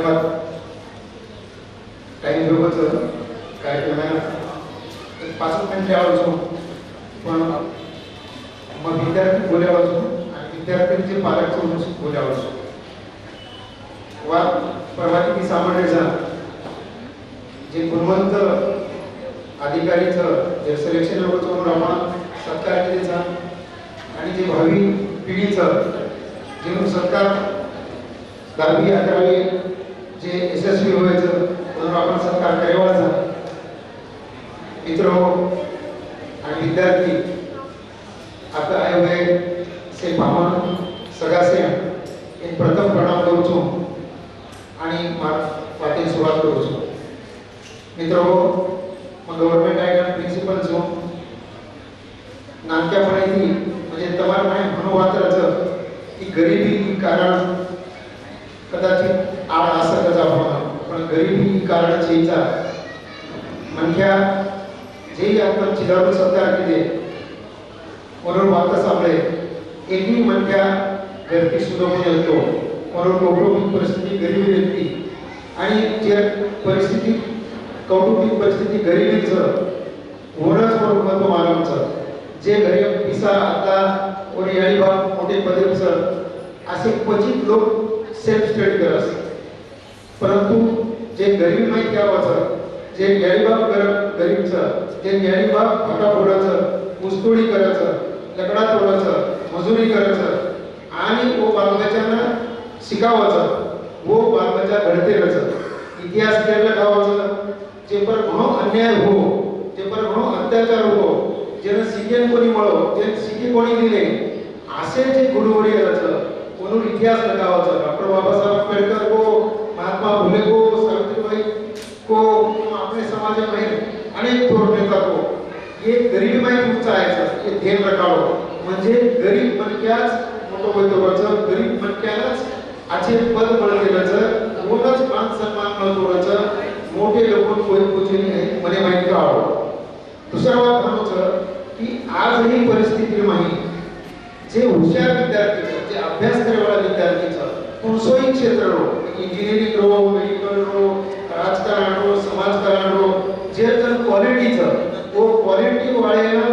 धन्यवाद. टाईम घेऊच कार्यक्रमाला एक पाच मिनिटे आवडतो पण मग विद्यार्थी बोल्या वाचू आणि विद्यार्थ्यांचे पालक सोडून बोल्या वाचू वा परवानगी सामान्य जा जे गुणवंत अधिकारीचं जे सिलेक्शन लोकचं आम्हाला सत्कार केलेचा आणि जे भावी पिढीचं जे सरकार दहावी अकरावी जे यशस्वी व्हायचं म्हणून आपण सत्कार करावाचा मित्र हो, आणि विद्यार्थी आता आयोगे से भामा सगळ्याचे एक प्रथम प्रणाम करतो आणि वाटेल सुरुवात करतो. मित्र हो, मग गव्हर्नमेंट आहे प्रिन्सिपल जो नानक्यापणे म्हणजे तमार माय मनोवात्राचं की गरिबी ही कारण कदाचित आड असं कजा पण गरिबी ही कारण चेचा मनख्या जे आपण चिदारू सत्कार केले म्हणून वाटच आपले एकही मनख्या गर्दी सुद्धा येतो म्हणून कौटुंबिक परिस्थिती गरिबी व्यक्ती. आणि जे परिस्थिती कौटुंबिक परिस्थिती गरिबीचं होणंच म्हणून महत्त्व मानवचं. जे गरीब पिसा आता कोणी अळीबाग मोठे पदवीचं असे क्वचित लोक सेल्फ स्टडी करत परंतु जे गरीब नाही गावाचं जे गॅळीबाग गरीबचं जे गॅळीबाग फटाफोडाचं ऊसतोडी करायचं लकडा तोडायचं मजुरी करायचं आणि वो बालबच्चांना शिकावायचं वो बालबच्चा घडतेचं इतिहास केलं गावाचं जे पर घणो अन्याय हो जे पर घणो अत्याचार हो ज्यानं शिकेन कोणी मळो जे शिके कोणी दिले असे जे गुरुवरी याचं म्हणून इतिहास लगावाचा डॉक्टर बाबासाहेब आंबेडकर हो महात्मा फुले को सावित्रीबाई को आपले में अनेक थोर नेता को हो. हे गरीब माहिती उंचायचं हे ध्येय रखावं हो. म्हणजे गरीब मनक्याच मोठं वैद्यवाचं गरीब मनक्यालाच आचे पद बळलेल्याचं मोठंच मान सन्मान महत्वाचं मोठे लोक कोई पोचली आहे मने माहिती आवड दुसरा बाब म्हणूचं की आजही परिस्थिती माही जे हुशार विद्यार्थी जे अभ्यास करणारा विद्यार्थीचं कोणसोही क्षेत्र रो इंजिनिअरिंग रो मेडिकल रो राजकारण रो समाजकारण रो जे जर क्वालिटीचं वो क्वालिटी वाळेला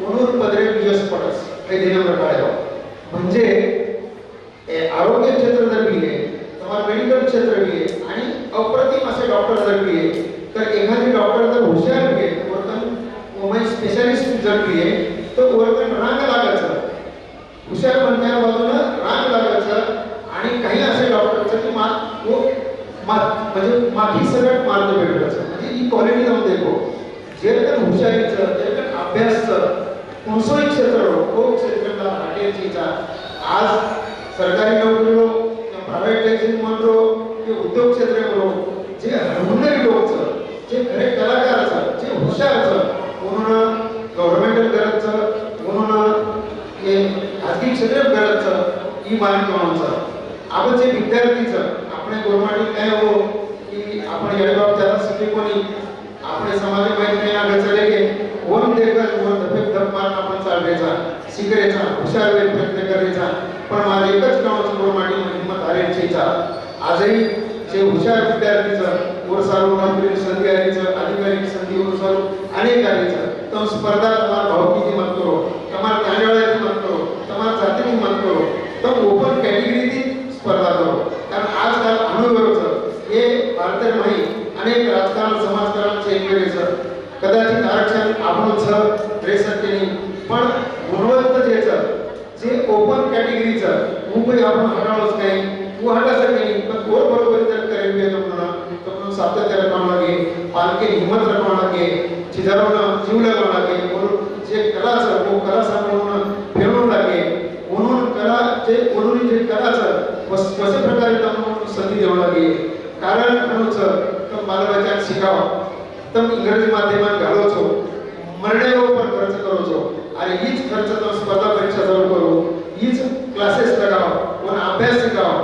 म्हणून पदरे दिवस पडस हे दिनं प्रकारे म्हणजे आरोग्य क्षेत्र जर गेले तुम्हाला मेडिकल क्षेत्र बी आणि अप्रतिम असे डॉक्टर जर बी तर एखादी डॉक्टर जर हुशार बी आहे वर्तन वुमेन स्पेशालिस्ट जर बी आहे तर वर्तन रांग लागायचं हुशार बनत्या बाजूनं रांग लागायचं आणि काही असे डॉक्टरचं की मा वो मा म्हणजे माफी सगळ्यात मार्ग भेटायचं म्हणजे ही क्वालिटी जाऊन देखो जेकर हुशारीच जेकर अभ्यासच कोणसोही क्षेत्र हो तो क्षेत्र हटे चीजा आज सरकारी नौकरी हो या प्रायव्हेट टॅक्सी मन रो की उद्योग क्षेत्र रो जे हुनरी लोक जे खरे कलाकार जे हुशार म्हणून गव्हर्नमेंटल गरज म्हणून हे खाजगी क्षेत्र गरज ही मान कमावचं आपण जे विद्यार्थीचं आपण गोरमाटी काय हो की आपण येडगाव त्याला सगळी कोणी आपले समाज में इतने आगे चलेंगे ओन देकर वो धपेक धप मारना पण चालायचा शिकायचा हुशार वेळ प्रयत्न करायचा पण माझं एकच काम समोर मांडली हिंमत आरेंचीचा आजही जे हुशार विद्यार्थीचं वर्षारू नोकरी संधी आलीचं अधिकारी संधी वर्षारू अनेक आलीचं तर स्पर्धा तुम्हाला भावकीची मत करो तुम्हाला कांडळाची मत करो तुम्हाला जातीची मत करो तर ओपन कॅटेगरी स्पर्धा करो. समाजकारण चेंज करायचं कदाचित आरक्षण आपणच प्रेसर केली पण गुणवत्तेचं जे ओपन कॅटेगरीचं હું કોઈ આપણો હટાડો જ નહીં હું હટાશે નહીં પણ કોઈ બરોબર જર કરી બે તમને તમને સાતત્ય રખવા લાગે પાલકે હિંમત રખવા લાગે चिदारोना जीव लागवा लागे म्हणून जे कला असं तो कला सांभाळून फिरवू लागे म्हणून कला जे म्हणून जे कलाचं वस कसे प्रकारे त्यांना संधी देऊ लागे कारण म्हणूनच तर बालबच्चान शिकावं तर मी इंग्रजी माध्यमात घालवचो मरण्यावर पण खर्च करूचो आणि हीच खर्च तो स्पर्धा परीक्षा जवळ करू. हीच क्लासेस लगाव पण अभ्यास शिकाव.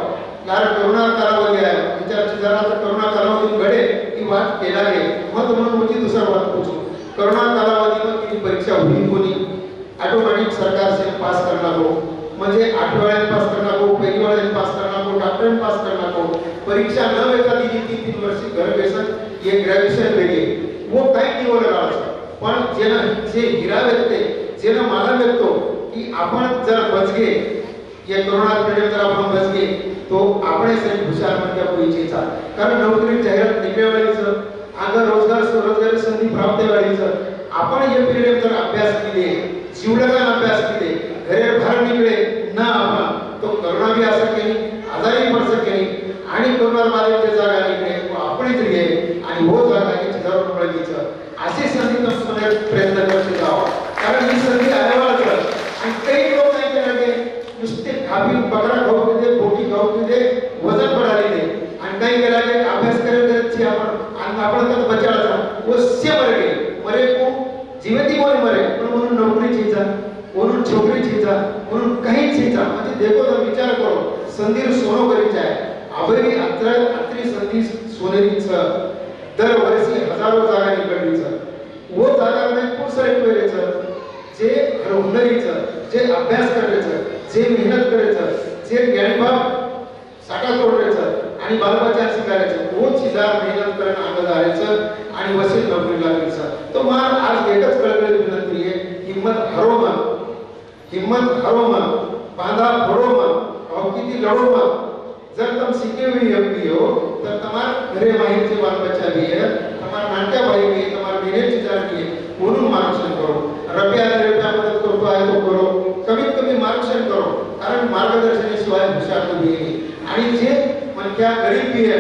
कारण करोना कालावधी आहे. विचारची जरा तर करोना कालावधी घडे ही वाट केला गे मग म्हणून होती दुसरा वाट पोचू करोना कालावधीमध्ये किती परीक्षा होईल कोणी? ऑटोमॅटिक सरकार से पास करणार हो. म्हणजे आठवड्यात पास करणार हो पहिली वेळेत पास करणार हो डॉक्टरेट पास कर नाको परीक्षा न वेता દીધી तीन तीन વર્ષ ઘર બેસન ये ग्रेजुएशन वेगे वो काही निवड राहायचं पण जेना जे हिरा व्यक्ते जेना मला व्यक्तो की आपण जर बचगे या कोरोना पिरियड जर आपण बचगे तो આપણે સહી હુશાર બન્યા કોઈ ચીજા કારણ નોકરી જાહેરાત નીકળવાળી છે આગળ રોજગાર स्वरोजगारी संधी प्राप्त व्हायची છે आपण या पिरियड जर अभ्यास केले जीवलगान अभ्यास केले घरे बाहेर निघले ना आपण तो करोना बी असं केली आजारी पड सकेली आणि कोरोना मारायची जागा निघले आपणच घे आणि हो जागा घ्यायची चिजावर पडायचं अशी संधी तुम्हाला प्रयत्न करत जावं. कारण ही संधी आल्यावरच आणि काही लोक नाही केलं नुसते खाबी पकडा खाऊ दे बोटी खाऊ दे वजन पडाले दे आणि काही करायचे अभ्यास करेल करत आपण आणि आपण तर बचावायचा वस्य मरे गे. मरे को जीवती कोणी मरे? पण म्हणून नोकरी चिंचा? म्हणून छोकरी चिंचा? म्हणून काही चिंचा? म्हणजे देखो तर विचार करो. संधी सोनो करीच आहे अभयी अत्र अत्री संधी सोनेरीच. दरवर्षी हजारो जागा निकडलीच वो जागा नाही खूप सारे पेरेचं जे हुनरीचं जे अभ्यास करायचं जे मेहनत करायचं जे ज्ञानभाव साठा तोडायचं आणि बालबच्चा शिकायचं तो चिजार मेहनत करणं अंग धारायचं आणि वसील नोकरी लागायचं. तो मान आज एकच कळकळी विनंती आहे हिंमत हरो मन हिंमत हरो मन बांधा फोडो मन किती लढो मन જર તમ શીખી હોય એમ ગયો તો તમાર ઘરે માહિતી વાંચવા ચાલીએ તમાર નાટ્ય વાહીએ તમાર વિનેજ ચાલીએ म्हणून मार्गदर्शन करो। रुपया रुपया मदत करतो आहे तो करो। कमीत कमी मार्गदर्शन करो कारण मार्गदर्शनाशिवाय हुशार तुम्ही आणि जे म्हणत्या गरीब आहे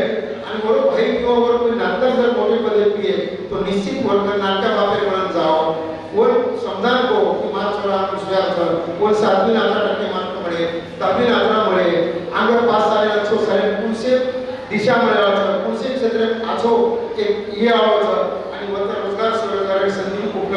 आणि बरोबर भाई किंवा बरोबर नंतर जर मोठे पदे आहे तो निश्चित वर्ग नाटका बापरे म्हणून जाओ। कोण समजा को की मार्च सोळा हुशार कोण सातवी नाता टक्के मार्क पडे दहावी नाता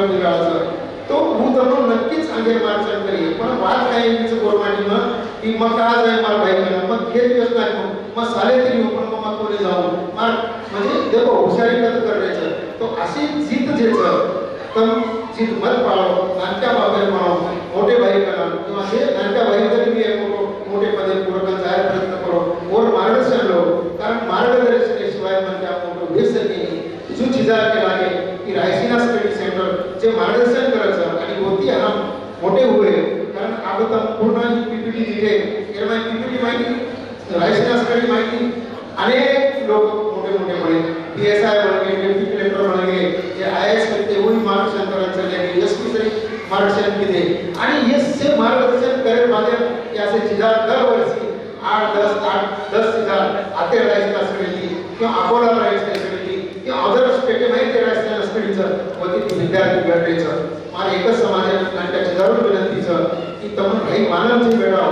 मंदिराचं तो भूतलो नक्कीच आगे मार्चन करेल पण वाद काय तिचं गोरमानी मग की मग का जाय मार भाई म्हणा मग घेत दिवस नाही मग मग साले तरी पण मग मग कोणी जाऊ. मार. म्हणजे देखो हुशारी कसं करायचं. तो अशी जीत जेचं. तर जीत मत पाळो नाट्या बाबेल पाळो मोठे भाई करा किंवा हे नाट्या भाई तरी मी मोठे पदे पूर्ण जायला प्रयत्न करो और मार्गदर्शन लो. कारण मार्गदर्शनेशिवाय म्हणजे आपण व्यसन नाही. सुचिजा केला की रायसीना स्टडी सेंटर जे मार्गदर्शन करायचं आणि होती हा मोठे हुए कारण आपण तर पूर्ण पीपीटी दिले यामुळे पीपीटी माहिती रायसीना स्टडी माहिती. अनेक लोक मोठे मोठे म्हणे पी एस आय बन गए डिप्टी कलेक्टर बन जे आय एस करते वही मार्गदर्शन करायचं लगे एस पी तरी मार्गदर्शन केले आणि हे से मार्गदर्शन करेल माझे याचे जिल्हा दरवर्षी आठ दस आठ दस हजार आते रायसीना स्टडी किंवा अकोला रायसीना स्टडी किंवा अदर स्टेट माहिती व स्टडीचं विद्यार्थी भेटायचं मला एकच समाजाच्या चिजारून विनंतीचं की तमन काही मानवची वेळा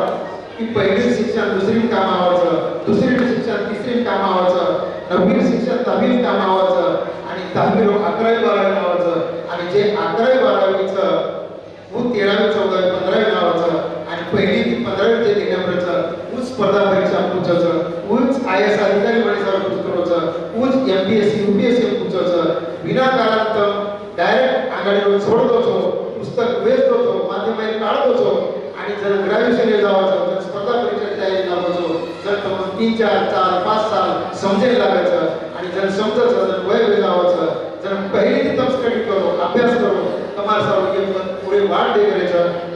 की पहिली शिक्षण दुसरी कामावरचं दुसरी शिक्षण तिसरी कामावरचं नववी शिक्षण दहावी कामावरचं आणि दहावी लोक अकरावी बारावी नावाचं आणि जे अकरावी बारावीचं ऊ तेरावी चौदावी पंधरावी नावाचं आणि पहिली ते पंधरावी ते देण्यापर्यंत ऊच स्पर्धा परीक्षा पुढचं ऊच आय एस अधिकारी बनेसावर पुस्तकाचं ऊच M P S C U P S C पुढचं विनाकारांत डायरेक्ट आघाडीवर सोडतो पुस्तक वेचतो माध्यमाने काढतो आणि जर ग्रॅज्युएशन जावायचं तर स्पर्धा परीक्षा लावायचो जर तो तीन चार चार पाच साल समजेल लागायचं. आणि जर समजत जर वय वेळ लावायचं जर पहिली तिथं स्टडी करू अभ्यास करू तुम्हाला सर्व पुढे वाढ दे करायचं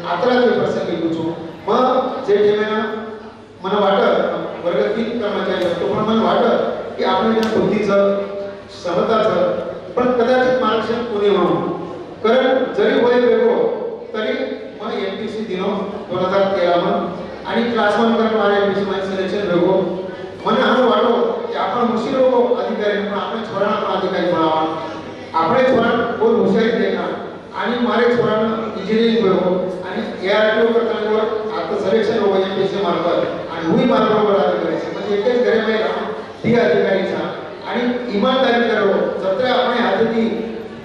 मार्फत आणि हुई मार्फत आले करायचे. म्हणजे एकच घरे में राम ती अधिकारी छान आणि इमानदारी करो सत्र आपण हाती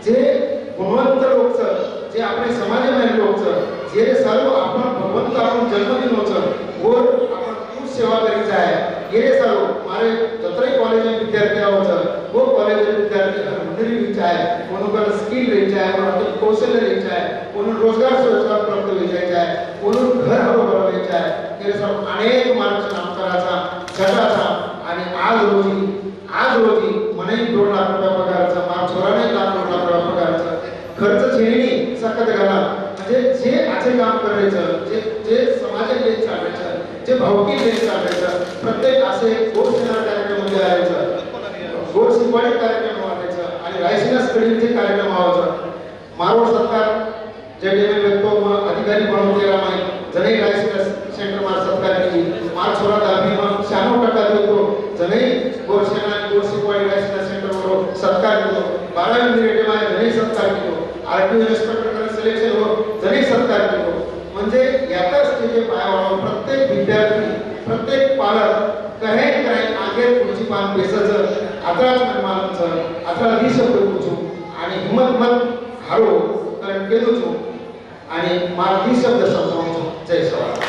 जे गुणवंत लोक जे आपण समाज में लोक जे सर्व आपण भगवंत आपण जन्म दिलो वो आपण खूप सेवा करीत आहे. हे सर्व. मारे जत्रे कॉलेज विद्यार्थी आहोत वो कॉलेज विद्यार्थी स्किल कौशल्य रोजगार रोजगार प्राप्त घर बरोबर व्हायचे अनेक मार्ग नामकाराचा छटाचा आणि आज रोजी आज रोजी मने दोन लाख रुपया पगाराचा मार छोराने लाख दोन लाख रुपया पगाराचा. खर्च छेणी सकत घाला. म्हणजे जे असे काम करायचं जे जे समाजात देत चालायचं जे भावकी देत चालायचं प्रत्येक असे गोष्टीला कार्यक्रममध्ये यायचं गोड शिकवाडी कार्यक्रम वाटायचं आणि रायसिनास कडीचे कार्यक्रम व्हायचं. मारोड सरकार जे डेमे व्यक्तो अधिकारी म्हणून केला जरी जणे रायसिनास सेंटर मार सरकार केली मार छोरा दाबी मग शहाण्णव टक्का देतो जणे गोड सेना आणि गोड शिकवाडी रायसिनास सेंटर बरोबर सत्कार केलो बारावी मिनिटे माय जणे सत्कार केलो रेस्पेक्ट इन्स्पेक्टर सिलेक्शन हो जरी सत्कार केलो म्हणजे यातच त्याचे पायावर प्रत्येक विद्यार्थी प्रत्येक पालक कहे कहे आगे पुढची पान बेसायचं आत्राच निर्माणाचं आत्रा ही शब्द पुचू आणि हिम्मत मत हारो कारण केलो आणि मार्गी शब्द समजावून जय सवाल